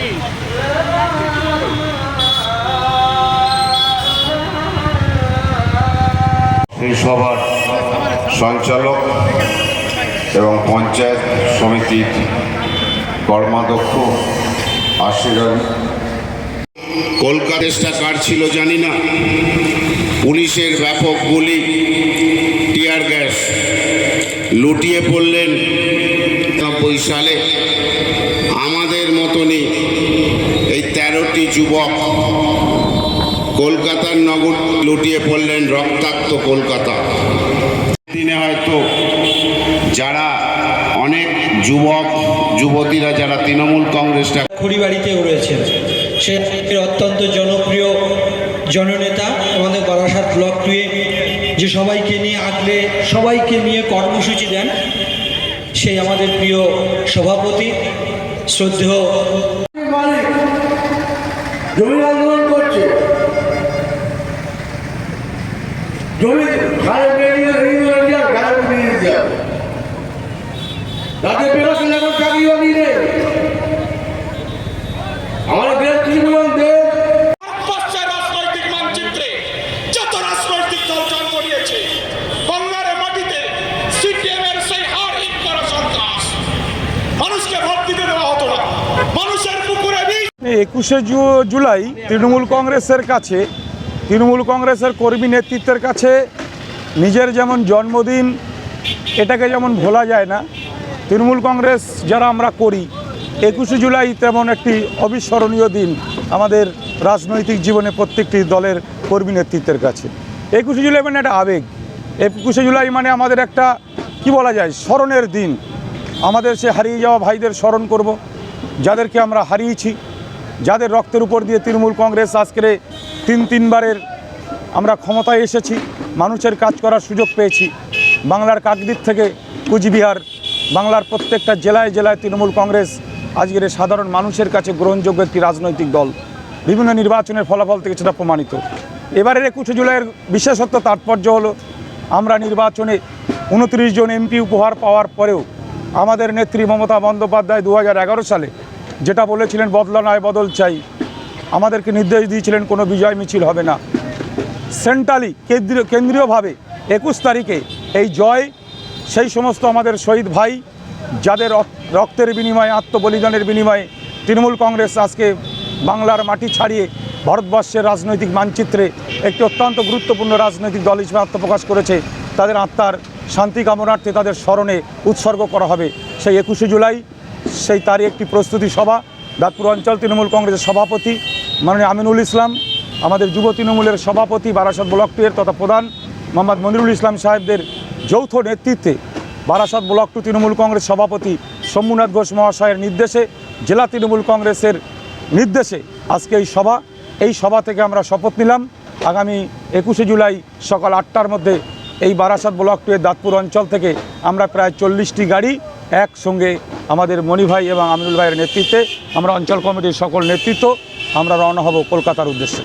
এই সভার সঞ্চালক এবং পঞ্চায়েত সমিতির কর্মাধ্যক্ষ আশিরান কলকাতা কার ছিল জানি না। পুলিশের ব্যাপক গুলি, টিয়ার গ্যাস লুটিয়ে পড়লেন। নব্বই সালে আমাদের মতনই তেরোটি যুবক কলকাতার নগর লুটিয়ে পড়লেন রক্তাক্ত কলকাতা। দিনে হয়তো যারা অনেক যুবক, যুবতীরা যারা তৃণমূল কংগ্রেসটা খড়িবাড়িতেও রয়েছেন। সে অত্যন্ত জনপ্রিয় জননেতা আমাদের বারাসাত ব্লক টুয়ে যে সবাইকে নিয়ে আগলে, সবাইকে নিয়ে কর্মসূচি দেন, সেই আমাদের প্রিয় সভাপতি, শ্রদ্ধেয় মালিক জমি আন্দোলন করছে। জমি ঘরে বেরিয়ে বেরিয়ে দেওয়া বেরিয়ে তাতে একুশে জুলাই তৃণমূল কংগ্রেসের কাছে, তৃণমূল কংগ্রেসের কর্মী নেতৃত্বের কাছে নিজের যেমন জন্মদিন, এটাকে যেমন ভোলা যায় না, তৃণমূল কংগ্রেস যারা আমরা করি, একুশে জুলাই তেমন একটি অবিস্মরণীয় দিন আমাদের রাজনৈতিক জীবনে প্রত্যেকটি দলের কর্মী নেতৃত্বের কাছে। একুশে জুলাই মানে একটা আবেগ, একুশে জুলাই মানে আমাদের একটা, কি বলা যায়, স্মরণের দিন। আমাদের সে হারিয়ে যাওয়া ভাইদের স্মরণ করব, যাদেরকে আমরা হারিয়েছি। যাদের রক্তের উপর দিয়ে তৃণমূল কংগ্রেস আজকের তিন তিনবারের আমরা ক্ষমতায় এসেছি, মানুষের কাজ করার সুযোগ পেয়েছি, বাংলার কাকদ্বীপ থেকে কুচবিহার, বাংলার প্রত্যেকটা জেলায় জেলায় তৃণমূল কংগ্রেস আজকের সাধারণ মানুষের কাছে গ্রহণযোগ্য একটি রাজনৈতিক দল। বিভিন্ন নির্বাচনের ফলাফল থেকে সেটা প্রমাণিত। এবারের একুশে জুলাইয়ের বিশেষত্ব, তাৎপর্য হলো আমরা নির্বাচনে উনত্রিশ জন এমপি উপহার পাওয়ার পরেও আমাদের নেত্রী মমতা বন্দ্যোপাধ্যায় দু হাজার এগারো সালে যেটা বলেছিলেন, বদলা নয়, বদল চাই। আমাদেরকে নির্দেশ দিয়েছিলেন, কোনো বিজয় মিছিল হবে না। সেন্ট্রালি, কেন্দ্রীয়, কেন্দ্রীয়ভাবে একুশ তারিখে এই জয়, সেই সমস্ত আমাদের শহীদ ভাই, যাদের রক- রক্তের বিনিময়ে, আত্মবলিদানের বিনিময়ে তৃণমূল কংগ্রেস আজকে বাংলার মাটি ছাড়িয়ে ভারতবর্ষের রাজনৈতিক মানচিত্রে একটি অত্যন্ত গুরুত্বপূর্ণ রাজনৈতিক দল হিসেবে আত্মপ্রকাশ করেছে, তাদের আত্মার শান্তি কামনার্থে তাদের স্মরণে উৎসর্গ করা হবে। সেই একুশে জুলাই সেই তারই একটি প্রস্তুতি সভা। দাঁতপুর অঞ্চল তৃণমূল কংগ্রেসের সভাপতি মাননীয় আমিনুল ইসলাম, আমাদের যুব তৃণমূলের সভাপতি বারাসত ব্লক টু এর তথা প্রধান মোহাম্মদ মনিরুল ইসলাম সাহেবদের যৌথ নেতৃত্বে বারাসত ব্লক টু তৃণমূল কংগ্রেস সভাপতি শম্ভুনাথ ঘোষ মহাশয়ের নির্দেশে, জেলা তৃণমূল কংগ্রেসের নির্দেশে আজকে এই সভা। এই সভা থেকে আমরা শপথ নিলাম। আগামী একুশে জুলাই সকাল আটটার মধ্যে এই বারাসাত ব্লক টু এর দাঁতপুর অঞ্চল থেকে আমরা প্রায় চল্লিশটি গাড়ি একসঙ্গে আমাদের মণি ভাই এবং আমিনুল ভাইয়ের নেতৃত্বে আমরা অঞ্চল কমিটির সকল নেতৃত্ব আমরা রওনা হব কলকাতার উদ্দেশ্যে।